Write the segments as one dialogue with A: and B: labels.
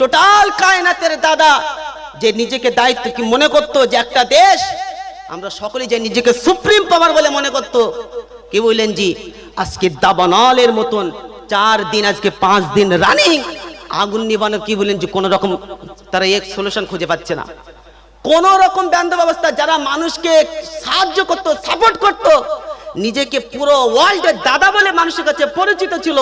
A: Total কায়নাতের দাদা যে নিজেকে দায়িত্ব কি মনে করতো যে একটা দেশ, আমরা সকলে যে নিজেকে সুপ্রিম পাওয়ার বলে মনে করতো। কি বললেন জি? আজকে দাবানলের মতন চার দিন, আজকে পাঁচ দিন রানিং আগুন নিবানোর কি বললেন যে কোনো রকম তারা এক সলিউশন খুঁজে পাচ্ছে না। কোন রকম বন্ধ ব্যবস্থা, যারা মানুষকে সাহায্য করত সাপোর্ট করত, নিজেকে পুরো ওয়ার্ল্ডের দাদা বলে মানুষের কাছে পরিচিত ছিল।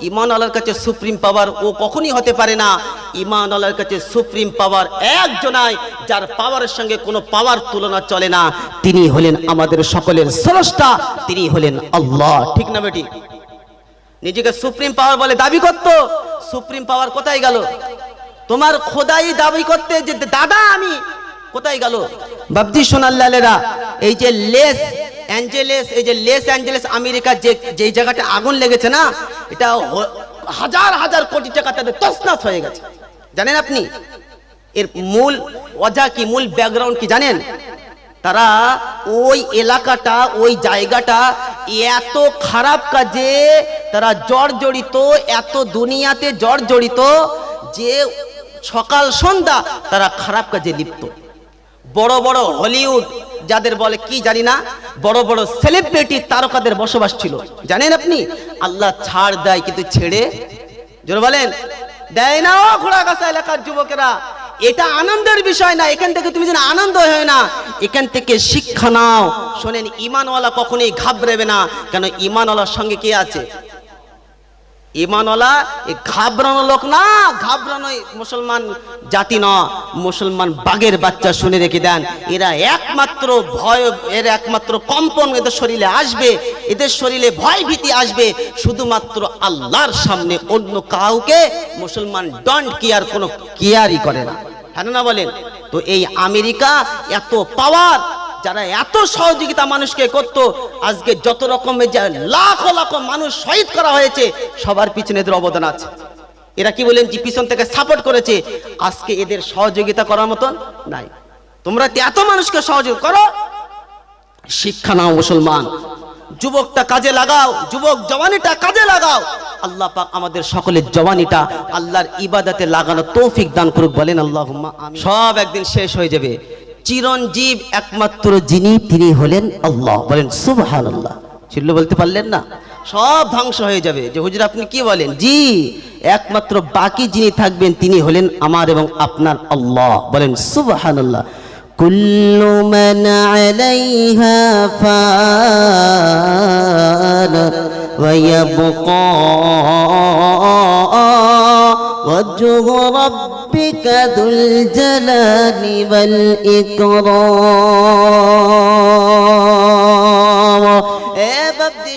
A: ইমান আল্লাহর কাছে সুপ্রিম পাওয়ার ও কখনই হতে পারে না। ইমান আল্লাহর কাছে সুপ্রিম পাওয়ার একজনাই, যার পাওয়ারের সঙ্গে কোনো পাওয়ার তুলনা চলে না। তিনি হলেন আমাদের সকলের স্রষ্টা, তিনি হলেন আল্লাহ। ঠিক না বেটি? নিজেকে সুপ্রিম পাওয়ার বলে দাবি করত, সুপ্রিম পাওয়ার কোথায় গেল? তোমার খোদাই দাবি করতে যে দাদা আমি, কোথায় গেল? বাবজি সোনাল্লালেরা এই যে লেস অ্যাঞ্জেলেস এই যে লেস অ্যাঞ্জেলেস আমেরিকার যে, যেই জায়গাটা আগুন লেগেছে না, এটা হাজার হাজার কোটি টাকা তাদের তসনাস হয়ে গেছে। জানেন আপনি? এর মূল অজা কি, মূল ব্যাকগ্রাউন্ড কি জানেন? তারা ওই এলাকাটা, ওই জায়গাটা এত খারাপ কাজে, তারা জর্জরিত, এত দুনিয়াতে জর্জরিত যে সকাল সন্ধ্যা তারা খারাপ কাজে লিপ্ত। বড় বড় হলিউড যাদের বলে কি জানি না, বড় বড় সেলিব্রিটি তারকাদের বসবাস ছিল। জানেন আপনি? আল্লাহ ছাড় দেয় কিন্তু ছেড়ে। জোর বলেন, দেয় না ও ঘোড়াগাছা এলাকার যুবকেরা। এটা আনন্দের বিষয় না, এখান থেকে তুমি যেন আনন্দ হয় না। এখান থেকে শিক্ষা নাও। শোনেন, ইমানওয়ালা কখনোই ঘাবড়াবে না, কেন ইমানওয়ালার সঙ্গে কে আছে? ইমানওয়ালা, এ ঘাবড়ানো লোক না ঘাবড়ানো মুসলমান জাতি ন। মুসলমান বাঘের বাচ্চা শুনে রেখে দেন। এরা একমাত্র ভয়, এর একমাত্র কম্পন এদের শরীরে আসবে, এদের শরীরে ভয় ভীতি আসবে। শুধুমাত্র আল্লাহর সামনে অন্য কাউকে মুসলমান ডন্ট কেয়ার কোনো কেয়ারই করে না। হ্যাঁ না বলেন, তো এই আমেরিকা এত পাওয়ার যারা এত সহযোগিতা মানুষকে করত, আজকে যত রকমের যে লাখ লাখ মানুষ শহীদ করা হয়েছে, সবার পিছনে এদের অবদান আছে। এরা কি বলেন যে পিছন থেকে সাপোর্ট করেছে, আজকে এদের সহযোগিতা করার মতন নাই। তোমরা এত মানুষকে সহযোগ করো, শিক্ষা নাও মুসলমান, যুবকটা কাজে লাগাও, যুবক জওয়ানিটা কাজে লাগাও, আল্লাহ পাক আমাদের সকলের জওয়ানিটা আল্লাহর ইবাদতে লাগানো তৌফিক দান করুক বলেন আল্লাহ সব একদিন শেষ হয়ে যাবে। চিরঞ্জীব একমাত্র যিনি তিনি হলেন আল্লাহ বলেন সুবহান আল্লাহ ছিল বলতে পারলেন না সব ধ্বংস হয়ে যাবে যে হুজুর আপনি কি বলেন জি একমাত্র বাকি যিনি থাকবেন তিনি হলেন আমার এবং আপনার আল্লাহ বলেন সুবহান আল্লাহ كل من عليها فان ويبقى وجه ربك ذو الجلال والإكرام. يا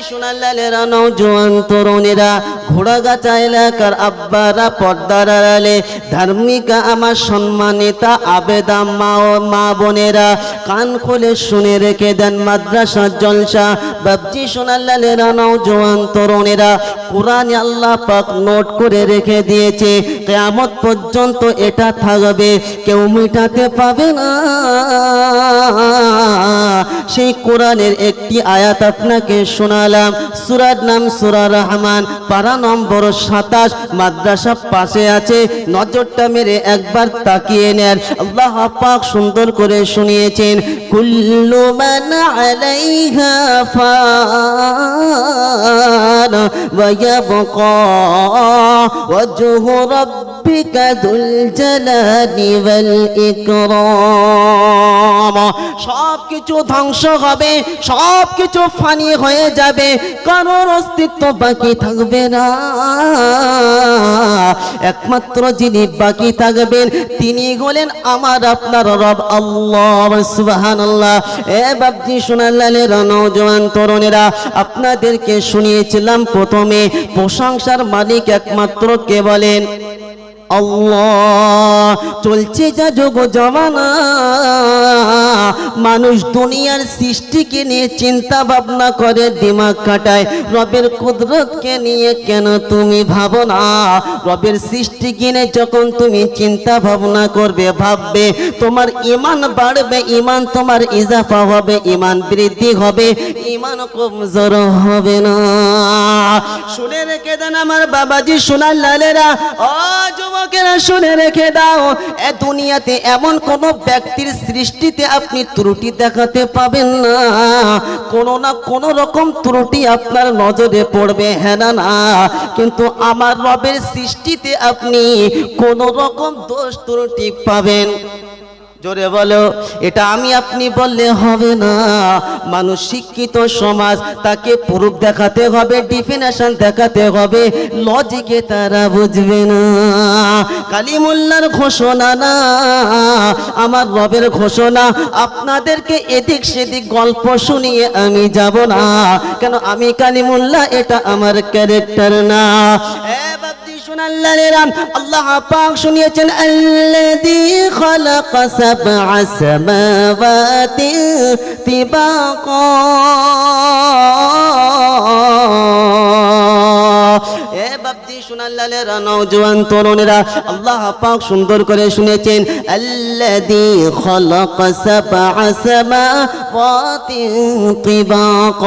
A: সোনালালেরা নৌজওয়ান তরুণেরা ঘোড়াগাছা এলাকার আব্বারা পর্দার আড়ালে। ধার্মিকা আমার সম্মানিতা, আবেদা মা ও মা বোনেরা। কান খুলে শুনে রেখে দেন মাদ্রাসার জলসা। বাবজি সোনালালেরা নৌজওয়ান তরুণেরা, কোরআনে আল্লাহ পাক নোট করে রেখে দিয়েছে, কেয়ামত পর্যন্ত এটা থাকবে, কেউ মিটাতে পাবে না। সেই কোরআনের একটি আয়াত আপনাকে শোনালাম। সুরার নাম সুরা রহমান পাড়া নম্বর সাতাশ, মাদ্রাসা পাশে আছে। নজরটা মেরে একবার তাকিয়ে নেন। আল্লাহ পাক সুন্দর করে শুনিয়েছেন, কুল্লু মান আলাইহা ফান ওয়ায়াবকা দুল জালালি ওয়াল ইকরাম। সম্ভ্রম সব কিছু ধ্বংস হবে সব কিছু ফানি হয়ে যাবে, কারোর অস্তিত্ব বাকি থাকবে না। একমাত্র যিনি বাকি থাকবেন, তিনি হলেন আমার আপনার রব আল্লাহ আল্লাহ এ বাবজি সোনালালের নৌজওয়ান তরুণেরা, আপনাদেরকে শুনিয়েছিলাম প্রথমে, প্রশংসার মালিক একমাত্র কে বলেন? আল্লাহ। চলছে যা যোগ জমানা। মানুষ দুনিয়ার সৃষ্টিকে নিয়ে চিন্তা ভাবনা করে, দিমাগ কাটায়। রবের কুদরতকে নিয়ে কেন তুমি ভাবো না? রবের সৃষ্টি কিনে যখন তুমি চিন্তা ভাবনা করবে, ভাববে, তোমার ইমান বাড়বে, ইমান তোমার ইজাফা হবে, ইমান বৃদ্ধি হবে, ইমান কমজোর হবে না। শুনে রেখে দেন আমার বাবাজি, সোনার লালেরা, ও যুবক যুবকেরা, শুনে রেখে দাও, এ দুনিয়াতে এমন কোন ব্যক্তির সৃষ্টিতে আপনি ত্রুটি দেখাতে পাবেন না। কোনো না কোনো রকম ত্রুটি আপনার নজরে পড়বে হ্যাঁ না না। কিন্তু আমার রবের সৃষ্টিতে আপনি কোনো রকম দোষ ত্রুটি পাবেন। জোরে বলো, এটা আমি আপনি বললে হবে না। মানুষ শিক্ষিত সমাজ, তাকে প্রুফ দেখাতে হবে ডিফিনেশন দেখাতে হবে। লজিকে তারা বুঝবে না। কালিমুল্লার ঘোষণা না, আমার রবের ঘোষণা। আপনাদেরকে এদিক সেদিক গল্প শুনিয়ে আমি যাব না। কেন আমি কালিমুল্লাহ, এটা আমার ক্যারেক্টার না। এ বাপজি শুনাল্লাহ আল্লাহ পাক শুনিয়েছেন আল্লাযী খালাকা সাবআ সামাওয়াতি তিবাকা এ দালালেরা নওজোয়ান তরুণেরা আল্লাহ পাক সুন্দর করে শুনেছেন আল্লাদি খলক সাবা সাবা ওয়াতিন তিবাক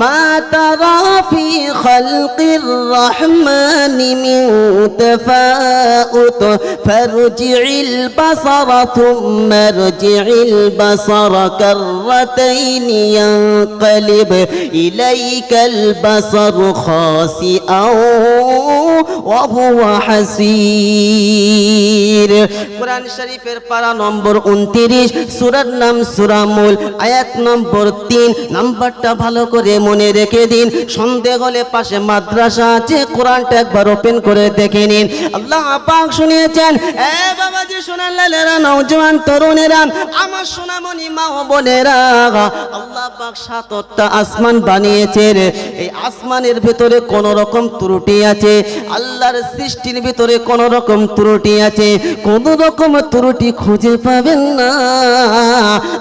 A: মা তারা ফি খলকির রহমান মিন তাফাউত ফারজিল বাসার থুম্মা রজিল বাসার কাররাতাইন ইয়ানকলিব ইলাইকাল বাসার খাসিআ কোরআন শরীফের পারা নম্বর উনত্রিশ, সুরার নাম সুরামুল, আয়াত নম্বর তিন। নাম্বারটা ভালো করে মনে রেখে দিন। সন্দেহ হলে পাশে মাদ্রাসা আছে, কোরআনটা একবার ওপেন করে দেখে নিন। আল্লাহ শুনিয়েছেন আমার মা আল্লাহ সাতটা আসমান বানিয়েছে এই আসমানের ভেতরে কোন রকম ত্রুটি আছে আল্লাহর সৃষ্টির ভিতরে কোন রকম ত্রুটি আছে। কোন রকম ত্রুটি খুঁজে পাবেন না।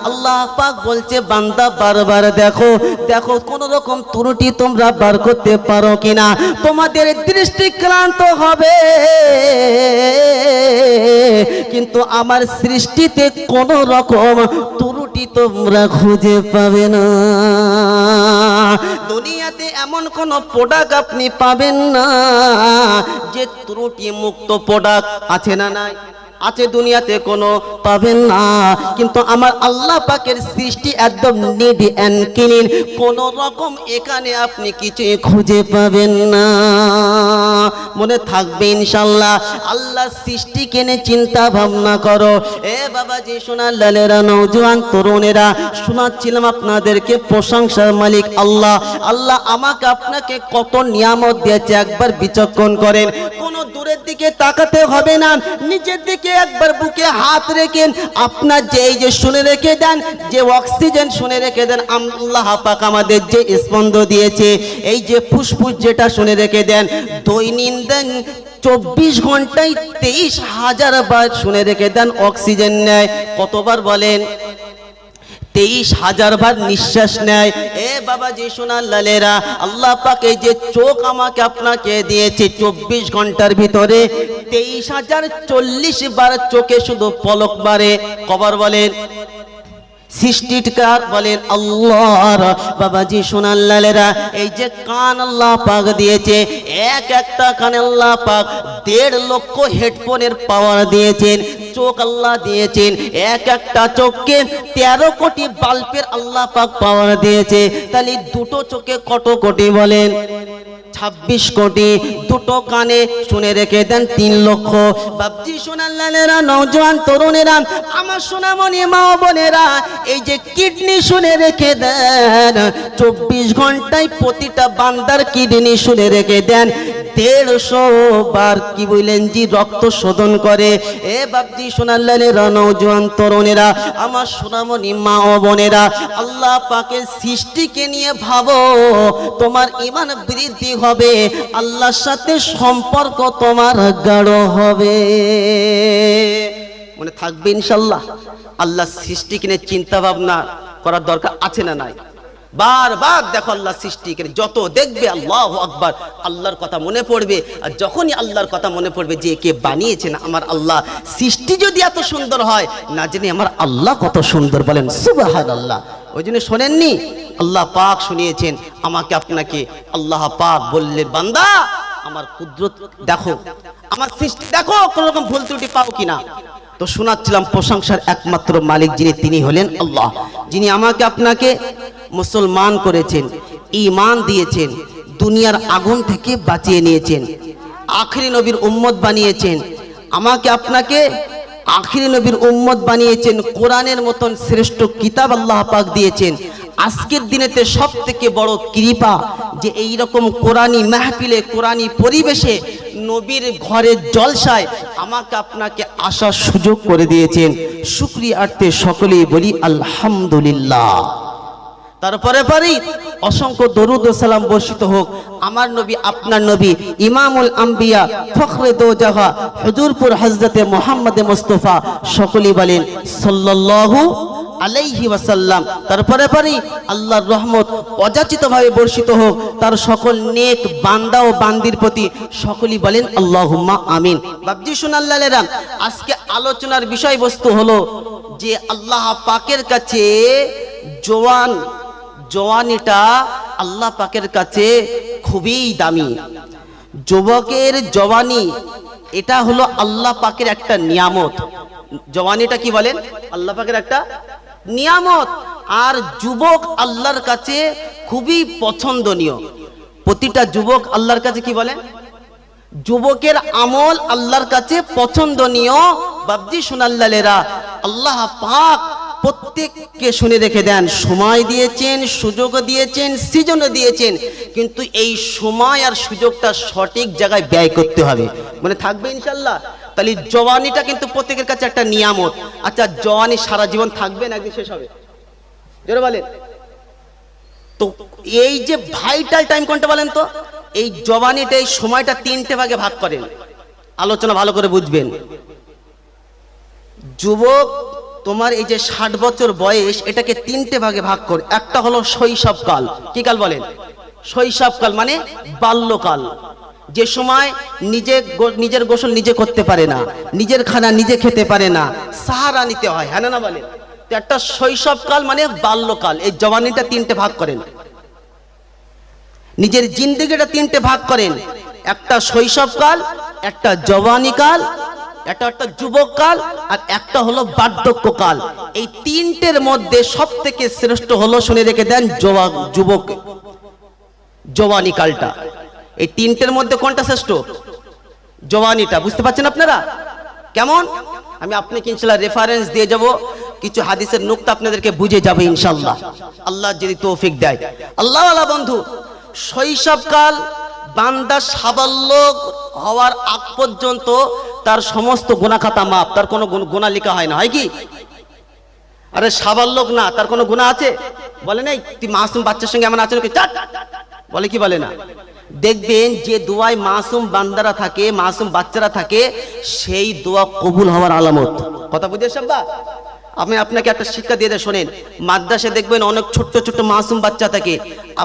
A: আল্লাহ পাক বলছে, বান্দা বারবার দেখো দেখো কোন রকম ত্রুটি তোমরা বার করতে পারো কিনা। তোমাদের দৃষ্টি ক্লান্ত হবে। কিন্তু আমার সৃষ্টিতে কোন রকম ত্রুটি তোমরা খুঁজে পাবে না। দুনিয়াতে এমন কোন প্রোডাক্ট আপনি পাবেন না যে ত্রুটি মুক্ত প্রোডাক্ট আছে না নাই? আছে দুনিয়াতে কোনো পাবেন না। কিন্তু আমার আল্লাহ পাকের সৃষ্টি একদম নিড অ্যান্ড ক্লিন। কোন রকম এখানে আপনি কিছুই খুঁজে পাবেন না। মনে থাকবে ইনশাল্লাহ আল্লাহ সৃষ্টি কেনে চিন্তা ভাবনা করো। এ বাবাজি সোনার লালেরা নৌজওয়ান তরুণেরা, শোনাচ্ছিলাম আপনাদেরকে প্রশংসার মালিক আল্লাহ। আল্লাহ আমাকে আপনাকে কত নিয়ামত দিয়েছে, একবার বিচক্ষণ করেন। দূরের দিকে তাকাতে হবে না। নিচের দিকে একবার বুকে হাত রেখেন। আপনার যে এই যে শুনে রেখে দেন, যে অক্সিজেন শুনে রেখে দেন, আল্লাহ পাক আমাদের যে স্পন্দ দিয়েছে, এই যে ফুসফুস যেটা শুনে রেখে দেন, দৈনন্দিন চব্বিশ ঘন্টায় তেইশ হাজার বার শুনে রেখে দেন অক্সিজেন নেয়। কতবার বলেন? তেইশ হাজার বার নিঃশ্বাস নেয়। এ বাবা যে সোনার লালেরা, আল্লাহ পাক যে চোখ আমাকে আপনাকে দিয়েছে চব্বিশ ঘণ্টার ভিতরে, তেইশ হাজার চল্লিশ বার চোখে শুধু পলক বারে কবার বলেন সৃষ্টিকার বলেন, আল্লাহর। বাবাজি, সোনার লালেরা, এই যে কান আল্লাহ পাক দিয়েছে, এক একটা কানে আল্লাহ পাক দেড় লক্ষ হেডফোনের পাওয়ার দিয়েছেন। চোখ আল্লাহ দিয়েছেন, এক একটা চোখকে তেরো কোটি বাল্পের আল্লাহ পাক পাওয়ার দিয়েছে। তাহলে দুটো চোখে কত কোটি বলেন? ছাব্বিশ কোটি দুটো কানে শুনে রেখে দেন তিন লক্ষ। বাবজি সোনার লালেরা নৌজওয়ান তরুণেরা, আমার সোনামণি মা বোনেরা, এই যে কিডনি শুনে রেখে দেন, চব্বিশ ঘন্টায় প্রতিটা বান্দার কিডনি শুনে রেখে দেন দেড়শো বার। কি বললেন জি? রক্ত শোধন করে। এ বাবজি সোনার লালেরা নৌজওয়ান তরুণেরা, আমার সোনামণি মা ও বোনেরা, আল্লাহ পাকের সৃষ্টিকে নিয়ে ভাবো, তোমার ইমান বৃদ্ধি হবে। আল্লাহর সাথে সম্পর্ক তোমার গাঢ় হবে। মনে থাকবে ইনশাল্লাহ। আল্লাহ সৃষ্টি কিনে চিন্তা ভাবনা করার দরকার আছে না নাই? বারবার দেখো আল্লাহ সৃষ্টি যত দেখবে আল্লাহ আকবার, আল্লাহর কথা মনে পড়বে। আর যখনই আল্লাহর কথা মনে পড়বে যে কে বানিয়েছেন আমার আল্লাহ, সৃষ্টি যদি এত সুন্দর হয়, না জেনে আমার আল্লাহ কত সুন্দর বলেন সুবাহান আল্লাহ ওই জন্য শোনেননি? আল্লাহ পাক শুনিয়েছেন, আমাকে আপনাকে আল্লাহ পাক বললে, বান্দা, আমার কুদরত দেখো, আমার সৃষ্টি দেখো কোন রকম ভুল ত্রুটি পাও কিনা। তো শোনাচ্ছিলাম প্রশংসার একমাত্র মালিক যিনি, তিনি হলেন আল্লাহ। যিনি আমাকে আপনাকে মুসলমান করেছেন, ঈমান দিয়েছেন, দুনিয়ার আগুন থেকে বাঁচিয়ে নিয়েছেন, আখরি নবীর উম্মত বানিয়েছেন, আমাকে আপনাকে আখিরি নবীর উম্মত বানিয়েছেন, কোরআনের মতন শ্রেষ্ঠ কিতাব আল্লাহ পাক দিয়েছেন। আজকের দিনেতে সব থেকে বড় কৃপা যে এই রকম কোরআনী মাহফিলে কোরআনী পরিবেশে নবীর ঘরের জলসায় আমাকে আপনাকে আসার সুযোগ করে দিয়েছেন। শুক্রিয়ার্থে সকলেই বলি আলহামদুলিল্লাহ। তারপরে পরেই অসংখ্য দরুদ সালাম বর্ষিত হোক। আমার নবী, আপনার নবী, ইমামুল আম্বিয়া, ফখরে দোজাহা, হুজুরপুর হজরতে মোহাম্মদ মুস্তফা, সকলেই বলেন, সাল্লাল্লাহু আলাইহি ওয়াসাল্লাম। তারপরে পরেই আল্লাহর রহমত অযাচিতভাবে বর্ষিত হোক। তার সকল নেক বান্দা ও বান্দির প্রতি সকলেই বলেন, আল্লাহুম্মা আমিন। বাবজি শুনাল্লালেরা আজকে আলোচনার বিষয়বস্তু হলো যে আল্লাহ পাকের কাছে জোয়ান জওয়ানিটা আল্লাহ পাকের কাছে খুবই দামি। যুবকের জওয়ানি, এটা হলো আল্লাহ পাকের একটা নিয়ামত। জওয়ানিটা কি বলেন? আল্লাহ পাকের একটা নিয়ামত। আর যুবক আল্লাহর কাছে খুবই পছন্দনীয়। প্রতিটা যুবক আল্লাহর কাছে কি বলেন? যুবকের আমল আল্লাহর কাছে পছন্দনীয়। বাবজি সোনাল্লালেরা, আল্লাহ পাক প্রত্যেককে শুনে রেখে দেন, সময় দিয়েছেন, সুযোগ দিয়েছেন, সৃজন দিয়েছেন, কিন্তু এই সময় আর সুযোগটা সঠিক জায়গায় ব্যয় করতে হবে। মানে থাকবে ইনশাল্লাহ? তাহলে জওয়ানিটা কিন্তু প্রত্যেকের কাছে একটা নিয়ামত। আচ্ছা জওয়ানি সারা জীবন থাকবে না একদিন শেষ হবে? জোরে বলেন। তো এই যে ভাইটাল টাইম কোনটা বলেন তো? এই জবানিটা এই সময়টা তিনটে ভাগে ভাগ করেন। আলোচনা ভালো করে বুঝবেন। যুবক তোমার এই যে ষাট বছর বয়স, এটাকে তিনটে ভাগে ভাগ কর। একটা হলো শৈশবকাল। কি কাল বলেন? শৈশবকাল মানে বাল্যকাল। যে সময় নিজে নিজের গোসল নিজে করতে পারে না, নিজের খানা নিজে খেতে পারে না, সাহারা নিতে হয় হ্যাঁ না বলে তো একটা শৈশবকাল মানে বাল্যকাল। এই জওয়ানিটা তিনটে ভাগ করেন। নিজের জিন্দগিটা তিনটে ভাগ করেন। একটা শৈশবকাল, একটা জওয়ানিকাল একটা একটা যুবককাল আর একটা হলো বার্ধক্যকাল। এই তিনটের মধ্যে সব থেকে শ্রেষ্ঠ হলো শুনে রেখে দেন যুবক জওয়ানিকালটা এই তিনটের মধ্যে কোনটা শ্রেষ্ঠ? জওয়ানিটা বুঝতে পারছেন আপনারা? কেমন? আমি আপনাকে ইনশাল্লাহ রেফারেন্স দিয়ে যাব। কিছু হাদিসের নুক্তা আপনাদেরকে বুঝে যাবে ইনশাল্লাহ আল্লাহ যদি তৌফিক দেয়। আল্লাহ আল্লাহ বন্ধু, শৈশবকাল বান্দা সাবাল্য হওয়ার আগ পর্যন্ত তার সমস্ত গুণাখাতা মাপ তার কোনো গুণা লেখা হয় না, হয় কি? আরে সাবাল্যক না, তার কোনো গুণা আছে? বলে নাই, তুই মাসুম বাচ্চার সঙ্গে এমন চাট! বলে কি বলে না? দেখবেন যে দোয়ায় মাসুম বান্দারা থাকে, মাসুম বাচ্চারা থাকে, সেই দোয়া কবুল হওয়ার আলামত। কথা বুঝে আমি আপনাকে একটা শিক্ষা দিয়ে দেয় শোনেন। মাদ্রাসে দেখবেন অনেক ছোট্ট ছোট্ট মাসুম বাচ্চা থাকে।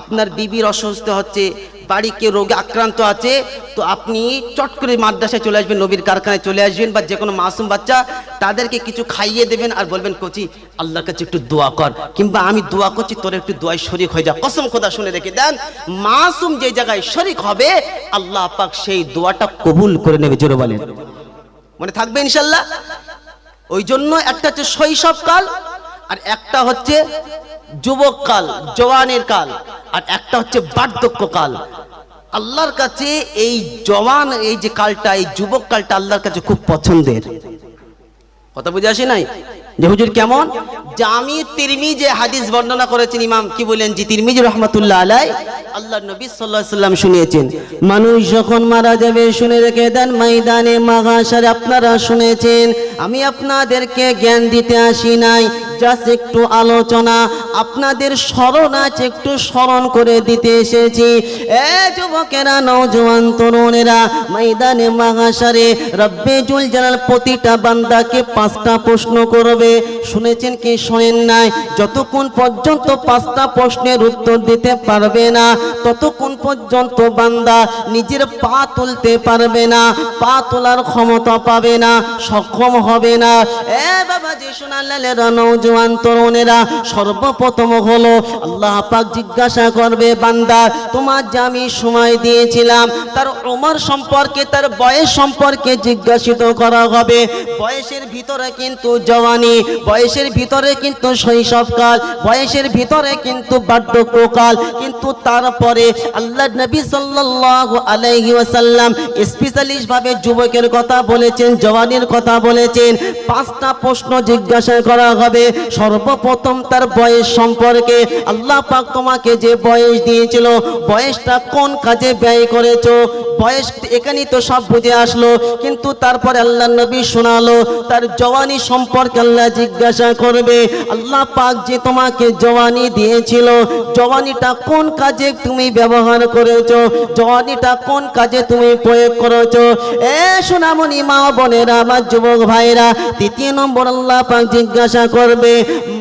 A: আপনার বিবির অসুস্থ হচ্ছে, বাড়ি কেউ রোগে আক্রান্ত আছে, তো আপনি চট করে মাদ্রাসায় চলে আসবেন, নবীর কারখানায় চলে আসবেন বা যে কোনো মাসুম বাচ্চা, তাদেরকে কিছু খাইয়ে দেবেন আর বলবেন, কচি, আল্লাহর কাছে একটু দোয়া কর, কিংবা আমি দোয়া করছি, তোর একটু দোয়ায় শরিক হয়ে যা। কসম খোদা শুনে রেখে দেন, মাসুম যে জায়গায় শরিক হবে, আল্লাহ পাক সেই দোয়াটা কবুল করে নেবে, জোরে বলেন। মনে থাকবে ইনশাল্লাহ? ওই জন্য একটা হচ্ছে শৈশবকাল আর একটা হচ্ছে যুবককাল জওয়ানের কাল, আর একটা হচ্ছে বার্ধক্যকাল আল্লাহর কাছে এই জওয়ান, এই যে কালটা, এই যুবক কালটা আল্লাহর কাছে খুব পছন্দের। কথা বুঝে আসি নাই? যে হুজুর কেমন? জামি তিরমি যে হাদিস বর্ণনা করেছেন ইমাম, কি বলেন? জি তিরমিজ রহমতুল্লাহ আলাই আল্লাহ নবী সাল্লাহ সাল্লাম শুনিয়েছেন। মানুষ যখন মারা যাবে, শুনে রেখে দেন, ময়দানে মাগাসারে আপনারা শুনেছেন। আমি আপনাদেরকে জ্ঞান দিতে আসি নাই। জাস্ট একটু আলোচনা। আপনাদের স্মরণ আছে একটু স্মরণ করে দিতে এসেছি। এ যুবকেরা, নওজোয়ান তরুণেরা, ময়দানে মাগাসারে রব্বে জুল জালাল প্রতিটা বান্দাকে পাঁচটা প্রশ্ন করবে। শুনেছেন কি, শোনেন নাই? যতক্ষণ পর্যন্ত পাঁচটা প্রশ্নের উত্তর দিতে পারবে না, ততক্ষণ পর্যন্ত বান্দা নিজের পা তুলতে পারবে না, পা তোলার ক্ষমতা পাবে না, সক্ষম হবে না। এ বাবা যে শোনালেরা নৌজওয়ান নৌজওয়ান তরুণেরা সর্বপ্রথম হলো আল্লাহ পাক জিজ্ঞাসা করবে, বান্দা, তোমার যে আমি সময় দিয়েছিলাম, তার উমর সম্পর্কে, তার বয়স সম্পর্কে জিজ্ঞাসিত করা হবে। বয়সের ভিতরে কিন্তু জওয়ানি, বয়সের ভিতরে কিন্তু শৈশবকাল, বয়সের ভিতরে কিন্তু বার্ধক্যকাল, কিন্তু তারপরে আল্লাহ নবী সাল্লাল্লাহু আলাইহি ওয়াসাল্লাম স্পেশালিস্ট ভাবে যুবকের কথা বলেছেন, জওয়ানির কথা বলেছেন। পাঁচটা প্রশ্ন জিজ্ঞাসা করা হবে। সর্বপ্রথম তার বয়স সম্পর্কে আল্লাহ পাক তোমাকে যে বয়স দিয়েছিল, বয়সটা কোন কাজে ব্যয় করেছ? বয়স এখানেই তো সব বুঝে আসলো, কিন্তু তারপরে আল্লাহ নবী শোনালো, তার জওয়ানি সম্পর্কে আল্লাহ জিজ্ঞাসা করবে, আল্লাহ পাক যে তোমাকে জওয়ানি দিয়েছিল, জওয়ানিটা কোন কাজে তুমি ব্যবহার করেছ? জওয়ানিটা কোন কাজে তুমি প্রয়োগ করেছ? এ সোনামণি মা বোনেরা, আমার যুবক ভাইরা তৃতীয় নম্বর আল্লাহ পাক জিজ্ঞাসা করবে হবে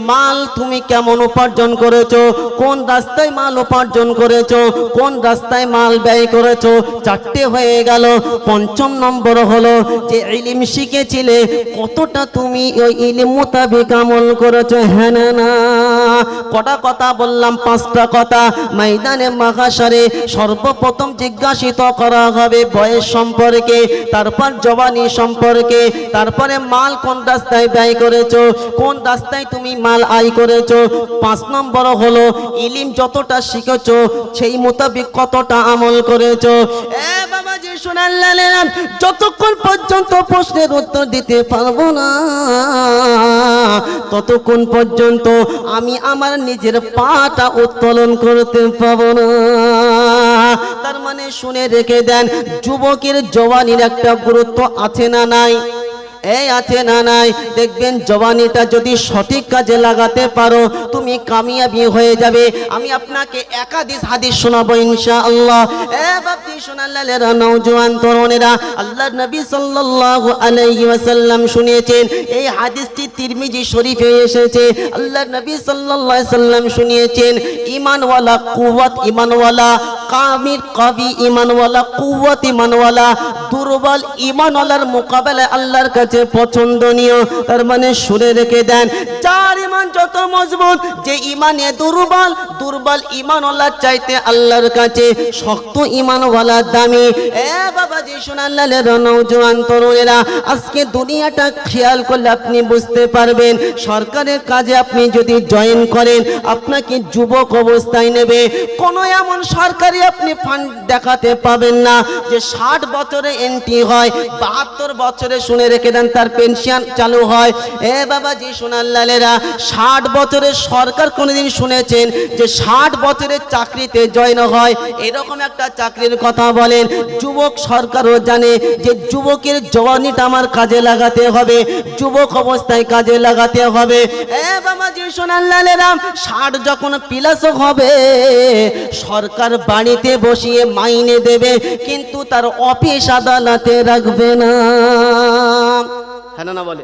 A: মাল তুমি কেমন উপার্জন করেছ? কোন রাস্তায় মাল উপার্জন করেছ? কোন রাস্তায় মাল ব্যয় করেছ? চারটে হয়ে গেল। পঞ্চম নম্বর হলো যে ইলিম শিখেছিলে, কতটা তুমি ওই ইলিম মোতাবেক আমল করেছ? হ্যাঁ না কটা কথা বললাম, পাঁচটা কথা। ময়দানে মাখাসারে সর্বপ্রথম জিজ্ঞাসিত করা হবে বয়স সম্পর্কে, তারপর জবানি সম্পর্কে, তারপরে মাল কোন রাস্তায় ব্যয় করেছ? কোন রাস্তায় তুমি মাল আয় করেছ। পাঁচ নম্বর হলো, ইলিম যতটা শিখেছো, সেই মোতাবেক কতটা আমল করেছ। এ বাবা যে যতক্ষণ পর্যন্ত প্রশ্নের উত্তর দিতে পারব না, ততক্ষণ পর্যন্ত আমি আমার নিজের পাটা উত্তোলন করতে পারব না। তার মানে শুনে রেখে দেন, যুবকের জওয়ানির একটা গুরুত্ব আছে না নাই? এই আছে না নাই? দেখবেন জবানিটা যদি সঠিক কাজে লাগাতে পারো, তুমি কামিয়াবি হয়ে যাবে। আমি আপনাকে একাধিক হাদিস শোনাবো নওজোয়ান তরুণেরা নবী সাল্লাল্লাহু আলাইহি ওয়াসাল্লাম শুনিয়েছেন। এই হাদিসটি তিরমিজি শরীফে এসেছে। আল্লাহ নবী সাল্লাল্লাহু আলাইহি সাল্লাম শুনিয়েছেন ঈমানওয়ালা কুওয়াত ঈমানওয়ালা কামির কবি ঈমানওয়ালা কুওয়াত ঈমানওয়ালা দুর্বল ঈমানওয়ালার মোকাবেলায় আল্লাহর কাছে পছন্দনীয় তার মানে শুনে রেখে দেন। যার ঈমান যত মজবুত, যে ঈমানে দুর্বল দুর্বল ঈমানওয়ালার চাইতে আল্লাহর কাছে শক্ত ঈমানওয়ালা দামি। এ বাবা যে শোনাল্লালের নওজোয়ান তরুণেরা, আজকে দুনিয়াটা খেয়াল করলে আপনি বুঝতে পারবেন, সরকারের কাজে আপনি যদি জয়েন করেন, আপনাকে যুবক অবস্থায় নেবে। কোনো এমন সরকারি আপনি ফান্ড দেখাতে পাবেন না, যে ষাট বছরে এন্ট্রি হয়, বাহাত্তর বছরে শুনে রেখে দেন তার পেনশন চালু হয়। এ বাবা জি সোনাল্লালেরা ষাট বছরে সরকার কোনোদিন শুনেছেন যে ষাট বছরের চাকরিতে জয়েন হয়। এরকম একটা চাকরির কথা বলেন। যুবক সরকারও জানে যে যুবকের জওয়ানিটা আমার কাজে লাগাতে হবে, যুবক অবস্থায় কাজে লাগাতে হবে। এ বাবা জি সোনাল্লালেরা ষাট যখন প্লাস হবে, সরকার বাড়িতে বসিয়ে মাইনে দেবে, কিন্তু তার অফিস আদালতে রাখবে না। হ্যাঁ না না বলে।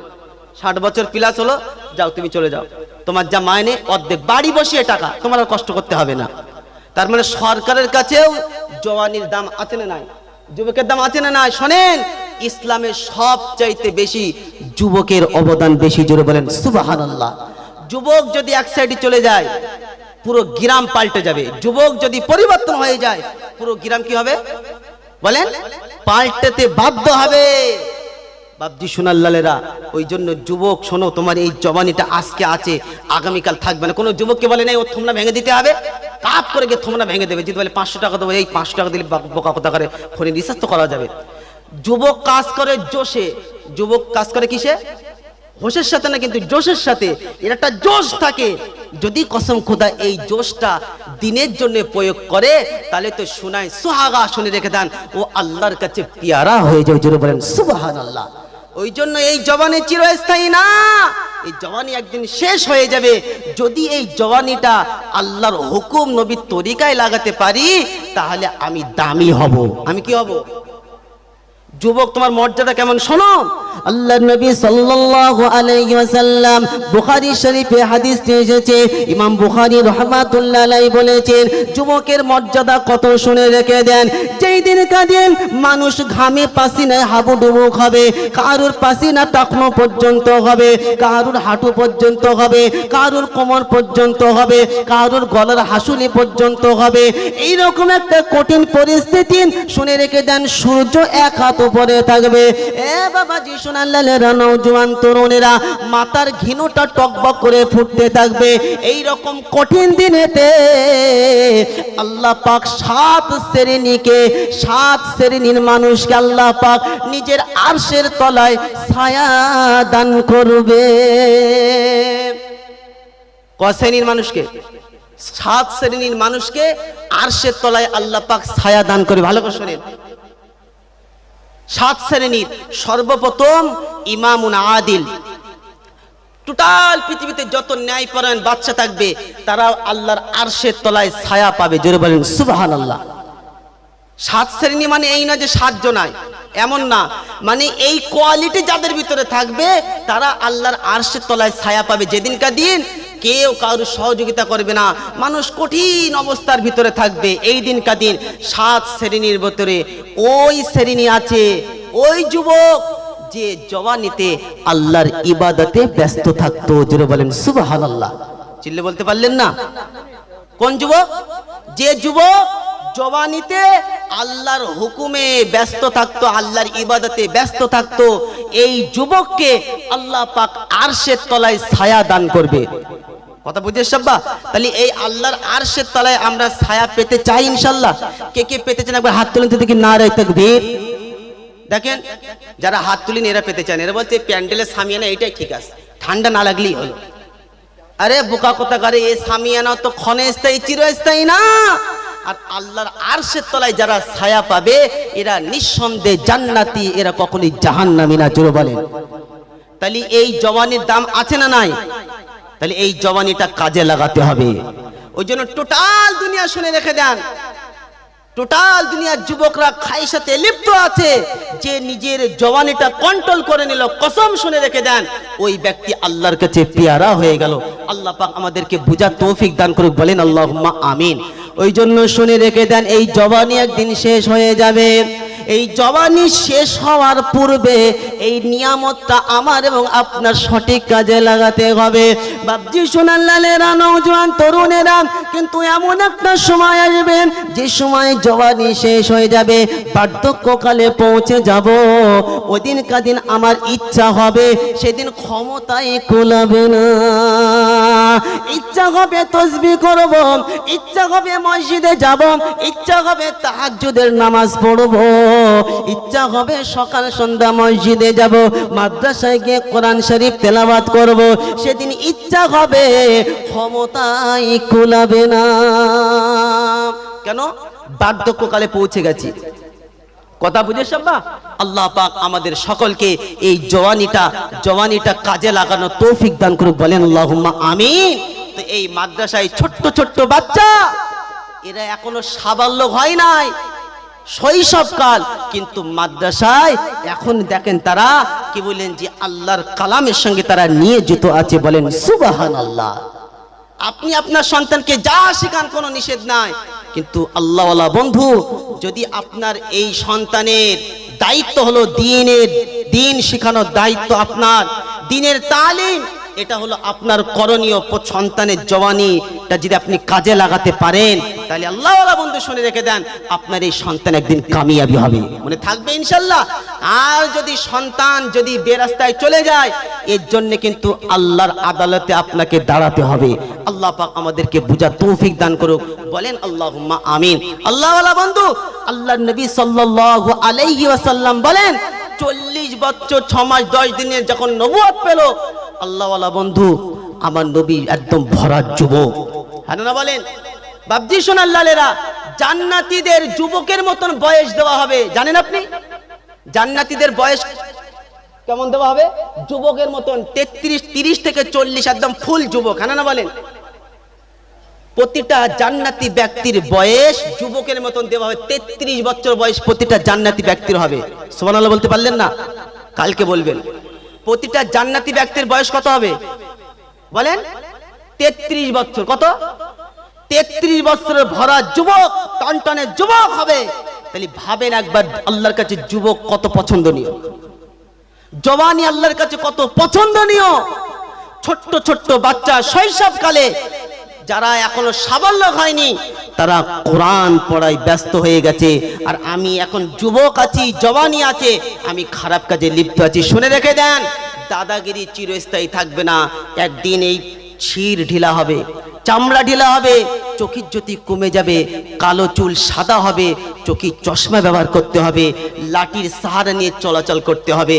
A: ষাট বছর প্লাস হলো, যাও তুমি চলে যাও। তোমার যা মাইনে, অর্ধেক। বাড়ি বসিয়ে টাকা, তোমার আর কষ্ট করতে হবে না। তার মানে সরকারের কাছেও জওয়ানির দাম আছে না নাই? যুবকের দাম আছে না নাই? শোনেন, ইসলামের সব চাইতে বেশি যুবকের অবদান বেশি, জোরে বলেন সুবাহান্লাহ যুবক যদি এক সাইডে চলে যায়, পুরো গ্রাম পাল্টে যাবে। যুবক যদি পরিবর্তন হয়ে যায়, পুরো গ্রাম কি হবে? বলেন, পাল্টেতে বাধ্য হবে। বাবজি সোনাল্লালেরা ওই জন্য যুবক, শোনো, তোমার এই জবানিটা আজকে আছে, আগামীকাল থাকবে না। কোনো যুবককে বলে নাই, ও থমনা ভেঙে দিতে হবে? কাপ করে গিয়ে থমনা ভেঙে দেবে। যদি বলে পাঁচশো টাকা দেবো, এই পাঁচশো টাকা দিলে বোকা কথা করে ফোনে রিসার্চ তো করা যাবে। যুবক কাজ করে জোশে। যুবক কাজ করে কিসে? হোশের সাথে না, কিন্তু জোশের সাথে। এর একটা জোশ থাকে। যদি কসম খোদা এই জোশটা দিনের জন্য প্রয়োগ করে, তাহলে তো শোনায় সোহাগা শুনে রেখে দেন। ও আল্লাহর কাছে পিয়ারা হয়ে যায়, জোরে বলেন সুবাহান আল্লাহ ওই জন্য এই জবানি চিরস্থায়ী না। এই জবানি একদিন শেষ হয়ে যাবে। যদি এই জবানিটা আল্লাহর হুকুম নবীর তরিকায় লাগাতে পারি, তাহলে আমি দামি হব। আমি কি হব? যুবক, তোমার মর্যাদা কেমন? শোনো।
B: আল্লাহ নবী সাল্লাল্লাহু আলাইহি ওয়াসাল্লাম বুখারী শরীফে হাদিসটি এসেছে। ইমাম বুখারী রাহমাতুল্লাহ আলাইহি বলেছেন, যুবকের মর্যাদা কত শুনে রেখে দেন। যেই দিন কাদিন মানুষ ঘামে পাসিনায় হাবুডুবু হবে কারুর পাসিনা টাকনো পর্যন্ত হবে, কারুর হাঁটু পর্যন্ত হবে, কারুর কোমর পর্যন্ত হবে, কারুর গলার হাসুলি পর্যন্ত হবে। এই রকম একটা কঠিন পরিস্থিতি শুনে রেখে দেন, সূর্য এক হাত উপরে থাকবে। এ বাবাজি সোনাল্লালেরা নৌজওয়ান তরুণেরা মাতার ঘিনুটা টকবক করে ফুটতে থাকবে। এই রকম কঠিন দিনেতে আল্লাহ পাক সাত শ্রেণীকে, সাত শ্রেণির মানুষকে আল্লাহ পাক নিজের আরশের তলায় ছায়া দান করবে।
A: ক শ্রেণির মানুষকে? সাত শ্রেণির মানুষকে আরশের তলায় আল্লাহ পাক ছায়া দান করে ভালো করে শোনেন। সাত শ্রেণির সর্বপ্রথম ইমামুন আদিল। টোটাল পৃথিবীতে যত ন্যায়পরায়ণ বাচ্চা থাকবে তারা আল্লাহর আরশের তলায় ছায়া পাবে। জোরে বলেন,
B: সুবহানাল্লাহ।
A: সাত শ্রেণি মানে এই না যে সাতজন নয়, এমন না। মানে এই কোয়ালিটি যাদের ভিতরে থাকবে, তারা আল্লাহর আরশের তলায় ছায়া পাবে। যেদিনকার দিন কেউ কারোর সহযোগিতা করবে না। মানুষ কঠিন অবস্থার ভিতরে থাকবে। এই দিন সাত শ্রেণির ভিতরে ওই শ্রেণি আছে, ওই যুবক যে জওয়ানিতে
B: আল্লাহর ইবাদতে ব্যস্ত থাকতো। জোরে বলেন, সুবহানাল্লাহ।
A: চিল্লে বলতে পারলেন না? কোন যুবক? যে যুবক জবানিতে আল্লাহর হুকুমে ব্যস্ত থাকতো, আল্লাহর ইবাদতে ব্যস্ত থাকতো, এই যুবককে আল্লাহ পাক আরশের তলায় ছায়া দান করবে। কথা বুঝে সব্বা তাহলে এই আল্লাহর আরশের তলায় আমরা ছায়া পেতে চাই ইনশাল্লাহ কে কে পেতে চান? একবার হাত তুলেন দেখি না রে তাকবীর। দেখেন, যারা হাত তুলেন এরা পেতে চান। এরা বলছে প্যান্ডেলের সামিয়ানা এটাই ঠিক আছে। ঠান্ডা না লাগলেই হলো। আরে, বোকা কথা করে এ সামিয়ানা তো ক্ষণে স্থায়ী চিরস্থায়ী না। আর আল্লাহর আরশের তলায় যারা ছায়া পাবে, এরা নিঃসন্দেহে জান্নাতি, এরা কখনোই জাহান্নামী না, জোরে বলেন। তাহলে এই জওয়ানির দাম আছে না নাই? তাহলে এই জবানিটা কাজে লাগাতে হবে। ওই জন্য টোটাল দুনিয়া শুনে রেখে দেন। টোটাল দুনিয়ার যুবকরা খাইসাতে লিপ্ত আছে। যে নিজের জওয়ানিটা কন্ট্রোল করে নিল, কসম শুনে রেখে দেন। ওই ব্যক্তি আল্লাহর কাছে পেয়ারা হয়ে গেল। আল্লাহ পাক আমাদেরকে বুঝার তৌফিক দান করুক, বলেন আল্লাহুম্মা আমিন।
B: ওই জন্য শুনে রেখে দেন, এই জবানি একদিন শেষ হয়ে যাবে। এই জবানি শেষ হওয়ার পূর্বে এই নিয়ামতটা আমার এবং আপনার সঠিক কাজে লাগাতে হবে। বাবজি সোনার লালেরা নৌজওয়ান তরুণেরা, কিন্তু এমন একটা সময় আসবে, যে সময় জবানি শেষ হয়ে যাবে বার্ধক্যকালে পৌঁছে যাব। ওদিন কাদিন আমার ইচ্ছা হবে, সেদিন ক্ষমতায় কোলাবে না। ইচ্ছা হবে তসবি করব, ইচ্ছা হবে মসজিদে যাব, ইচ্ছা হবে তাহাজ্জুদের নামাজ পড়ব। ইচ্ছা হবে সকাল সন্ধ্যা মসজিদে যাব, মাদ্রাসায় গিয়ে কোরআন শরীফ তেলাওয়াত করব, সেদিন ইচ্ছা হবে ক্ষমতায় কোলাবে না।
A: কেন? বার্ধক্যকালে পৌঁছে গেছি। কথা বুঝে সব্বা আল্লাহ পাক আমাদের সকলকে এই জওয়ানিটা জওয়ানিটা কাজে লাগানো তৌফিক দান করুক, বলেন আল্লাহুম্মা আমিন। তো এই মাদ্রাসায় ছোট্ট ছোট্ট বাচ্চা, এরা এখনও সাবাল্য হয় নাই। শৈশবকাল। কিন্তু মাদ্রাসায় এখন দেখেন তারা কি বলেন যে আল্লাহর কালামের সঙ্গে তারা নিয়োজিত আছে বলেন সুবাহান আল্লাহ আপনি আপনার সন্তানকে যা শেখান কোনো নিষেধ নাই। কিন্তু আল্লাহওয়ালা বন্ধু, যদি আপনার এই সন্তানের দায়িত্ব হলো দিনের, দিন শেখানোর দায়িত্ব আপনার, দিনের তালিম এটা হলো আপনার করণীয় সন্তানের জওয়ানিটা যদি আপনি কাজে লাগাতে পারেন, তাহলে আল্লাহওয়ালা বন্ধু শুনে রেখে দেন, আপনার এই সন্তান একদিন কামিয়াবি হবে। মনে থাকবে ইনশাল্লাহ আর যদি সন্তান যদি বেরাস্তায় চলে যায়, এর জন্য কিন্তু আল্লাহর আদালতে আপনাকে দাঁড়াতে হবে। আল্লাহ পাক আমাদেরকে বুঝা তৌফিক দান করুক। বলেন, আল্লাহুম্মা আমিন। আল্লাহওয়ালা বন্ধু আল্লাহ নবী সাল্লাল্লাহু আলাইহি ওয়াসাল্লাম বলেন, চল্লিশ বছর ছ মাস দশ দিনের যখন নবুয়ত পেল আল্লাহওয়ালা বন্ধু, আমার নবী একদম ভরা যুবক। হ্যাঁ না বলেন? বাবজি সোনার লালেরা, জান্নাতীদের যুবকের মতন বয়স দেওয়া হবে, জানেন আপনি? জান্নাতীদের বয়স কেমন দেওয়া হবে? যুবকের মতন তেত্রিশ, তিরিশ থেকে চল্লিশ, একদম ফুল যুবক হ্যাঁ না বলেন? প্রতিটা জান্নাতি ব্যক্তির বয়স যুবকের মতন দেওয়া হবে, তেত্রিশ বছর বয়স প্রতিটা জান্নাতি ব্যক্তির হবে। সোমানাল্লাহ বলতে পারলেন না? কালকে বলবেন। প্রতিটা জান্নাতি ব্যক্তির বয়স কত হবে? বলেন? তেত্রিশ বছর। কত? তেত্রিশ বছরের ভরা যুবক, টনটনে যুবক হবে। তাহলে ভাবেন একবার আল্লাহর কাছে যুবক কত পছন্দনীয়। জবানি আল্লাহর কাছে কত পছন্দনীয়। ছোট্ট ছোট্ট বাচ্চা শৈশবকালে যারা এখনও সাবল্য হয়নি, তারা কোরআন পড়ায় ব্যস্ত হয়ে গেছে। আর আমি এখন যুবক আছি জবানি আছে, আমি খারাপ কাজে লিপ্ত আছি। শুনে রেখে দেন, দাদাগিরি চিরস্থায়ী থাকবে না। একদিন এই ছির ঢিলা হবে, চামড়া ঢিলা হবে, চোখের জ্যোতি কমে যাবে, কালো চুল সাদা হবে, চোখে চশমা ব্যবহার করতে হবে, লাঠির সাহারা নিয়ে চলাচল করতে হবে।